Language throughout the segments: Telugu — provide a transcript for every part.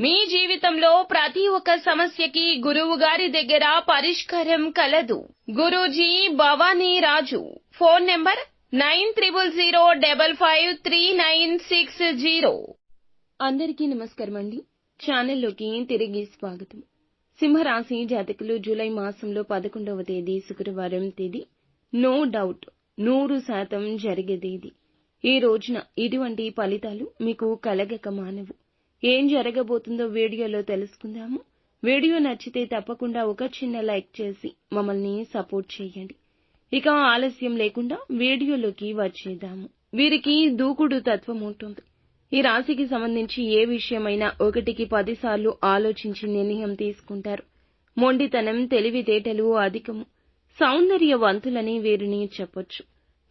మీ జీవితంలో ప్రతి ఒక్క సమస్యకి గురువు గారి దగ్గర పరిష్కారం కలదు. Guruji Bhavani Raju. Phone number nine triple zero double five three nine six zero. అందరికీ నమస్కారం అండి. ఛానల్లోకి తిరిగి స్వాగతం. సింహరాశి జాతకులు జూలై మాసంలో పదకొండవ తేదీ శుక్రవారం తేదీ. నో డౌట్ నూరు శాతం జరిగేది ఈ రోజున ఇటువంటి ఫలితాలు మీకు కలగక మానవు. ఏం జరగబోతుందో వీడియోలో తెలుసుకుందాము. వీడియో నచ్చితే తప్పకుండా ఒక చిన్న లైక్ చేసి మమ్మల్ని సపోర్ట్ చేయండి. ఇక ఆలస్యం లేకుండా వీడియోలోకి వచ్చేద్దాము. వీరికి దూకుడు తత్వం ఉంటుంది. ఈ రాశికి సంబంధించి ఏ విషయమైనా ఒకటికి పదిసార్లు ఆలోచించి నిర్ణయం తీసుకుంటారు. మొండితనం తెలివితేటలు అధికము. సౌందర్యవంతులని వీరిని చెప్పొచ్చు.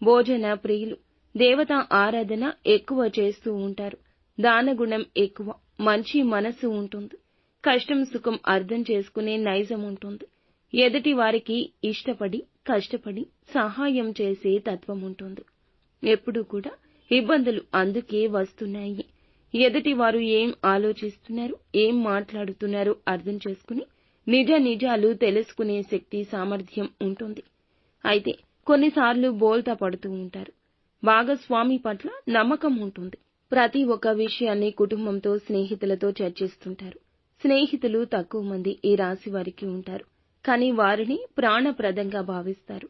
భోజన ప్రియులు. దేవత ఆరాధన ఎక్కువ చేస్తూ ఉంటారు. దానగుణం ఎక్కువ మంచి మనసు ఉంటుంది. కష్టం సుఖం అర్థం చేసుకునే నైజం ఉంటుంది. ఎదుటి వారికి ఇష్టపడి కష్టపడి సహాయం చేసే తత్వం ఉంటుంది. ఎప్పుడూ కూడా ఇబ్బందులు అందుకే వస్తున్నాయి. ఎదుటి వారు ఏం ఆలోచిస్తున్నారు ఏం మాట్లాడుతున్నారు అర్థం చేసుకుని నిజ నిజాలు తెలుసుకునే శక్తి సామర్థ్యం ఉంటుంది. అయితే కొన్నిసార్లు బోల్తా పడుతూ ఉంటారు. భాగస్వామి పట్ల నమ్మకం ఉంటుంది. ప్రతి ఒక్క విషయాన్ని కుటుంబంతో స్నేహితులతో చర్చిస్తుంటారు. స్నేహితులు తక్కువ మంది ఈ రాశి వారికి ఉంటారు. కానీ వారిని ప్రాణప్రదంగా భావిస్తారు.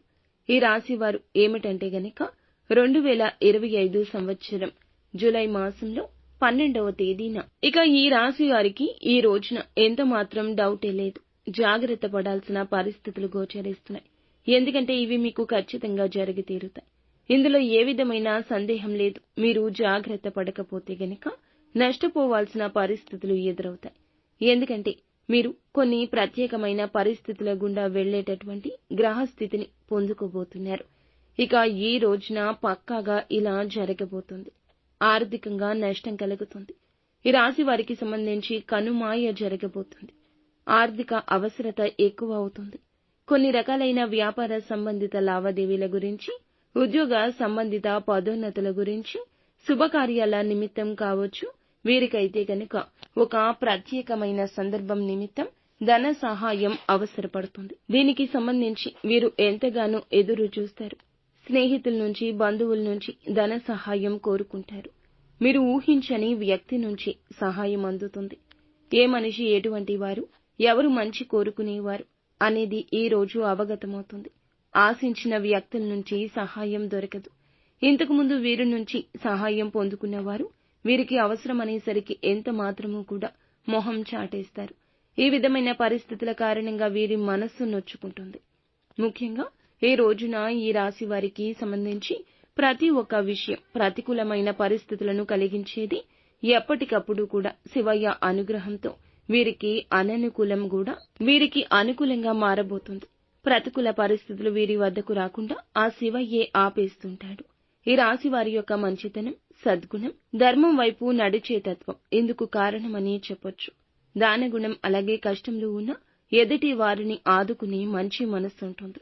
ఈ రాశి వారు ఏమిటంటే గనక రెండు వేల ఇరవై ఐదు సంవత్సరం జూలై మాసంలో పన్నెండవ తేదీన. ఇక ఈ రాశి వారికి ఈ రోజున ఎంత మాత్రం డౌటే లేదు. జాగ్రత్త పడాల్సిన పరిస్థితులు గోచరిస్తున్నాయి. ఎందుకంటే ఇవి మీకు ఖచ్చితంగా జరిగి తీరుతాయి. ఇందులో ఏ విధమైన సందేహం లేదు. మీరు జాగ్రత్త పడకపోతే గనక నష్టపోవాల్సిన పరిస్థితులు ఎదురవుతాయి. ఎందుకంటే మీరు కొన్ని ప్రత్యేకమైన పరిస్థితుల గుండా వెళ్ళేటటువంటి గ్రహస్థితిని పొందుకోబోతున్నారు. ఇక ఈ రోజున పక్కాగా ఇలా జరగబోతుంది. ఆర్థికంగా నష్టం కలుగుతుంది. ఈ రాశి వారికి సంబంధించి కనుమాయ జరగబోతుంది. ఆర్థిక అవసరత ఎక్కువ అవుతుంది. కొన్ని రకాలైన వ్యాపార సంబంధిత లావాదేవీల గురించి ఉద్యోగ సంబంధిత పదోన్నతుల గురించి శుభకార్యాల నిమిత్తం కావచ్చు. వీరికైతే కనుక ఒక ప్రత్యేకమైన సందర్భం నిమిత్తం ధన సహాయం అవసరపడుతుంది. దీనికి సంబంధించి వీరు ఎంతగానో ఎదురు చూస్తారు. స్నేహితుల నుంచి బంధువుల నుంచి ధన సహాయం కోరుకుంటారు. మీరు ఊహించని వ్యక్తి నుంచి సహాయం అందుతుంది. ఏ మనిషి ఎటువంటి వారు ఎవరు మంచి కోరుకునేవారు అనేది ఈ రోజు అవగతమవుతుంది. ఆశించిన వ్యక్తుల నుంచి సహాయం దొరకదు. ఇంతకుముందు వీరి నుంచి సహాయం పొందుకున్నవారు వీరికి అవసరమనేసరికి ఎంత మాత్రమూ కూడా మొహం చాటేస్తారు. ఈ విధమైన పరిస్థితుల కారణంగా వీరి మనస్సు నొచ్చుకుంటుంది. ముఖ్యంగా ఈ రోజున ఈ రాశి వారికి సంబంధించి ప్రతి ఒక్క విషయం ప్రతికూలమైన పరిస్థితులను కలిగించేది ఎప్పటికప్పుడు కూడా శివయ్య అనుగ్రహంతో వీరికి అననుకూలం కూడా వీరికి అనుకూలంగా మారబోతుంది. ప్రతికూల పరిస్థితులు వీరి వద్దకు రాకుండా ఆ శివయ్యే ఆపేస్తుంటాడు? ఈ రాశి వారి యొక్క మంచితనం సద్గుణం ధర్మం వైపు నడిచే తత్వం ఇందుకు కారణమని చెప్పొచ్చు. దానగుణం అలాగే కష్టంలో ఉన్న ఎదుటి వారిని ఆదుకునే మంచి మనస్సు ఉంటుంది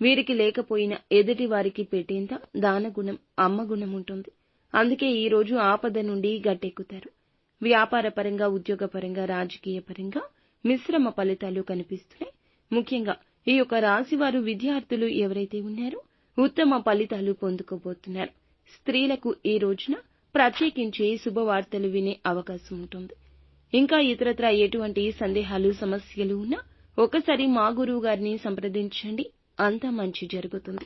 వీరికి లేకపోయినా ఎదుటి వారికి పెట్టేంత దానగుణం అమ్మగుణం ఉంటుంది. అందుకే ఈ రోజు ఆపద నుండి గట్టెక్కుతారు. వ్యాపార పరంగా ఉద్యోగపరంగా రాజకీయ పరంగా మిశ్రమ ఫలితాలు కనిపిస్తున్నాయి. ముఖ్యంగా ఈ యొక్క రాశి వారు విద్యార్థులు ఎవరైతే ఉన్నారో ఉత్తమ ఫలితాలు పొందుకోబోతున్నారు. స్త్రీలకు ఈ రోజున ప్రత్యేకించి శుభవార్తలు వినే అవకాశం ఉంటుంది. ఇంకా ఇతరత్ర ఎటువంటి సందేహాలు సమస్యలు ఉన్నా ఒకసారి మా గురువు గారిని సంప్రదించండి. అంతా మంచి జరుగుతుంది.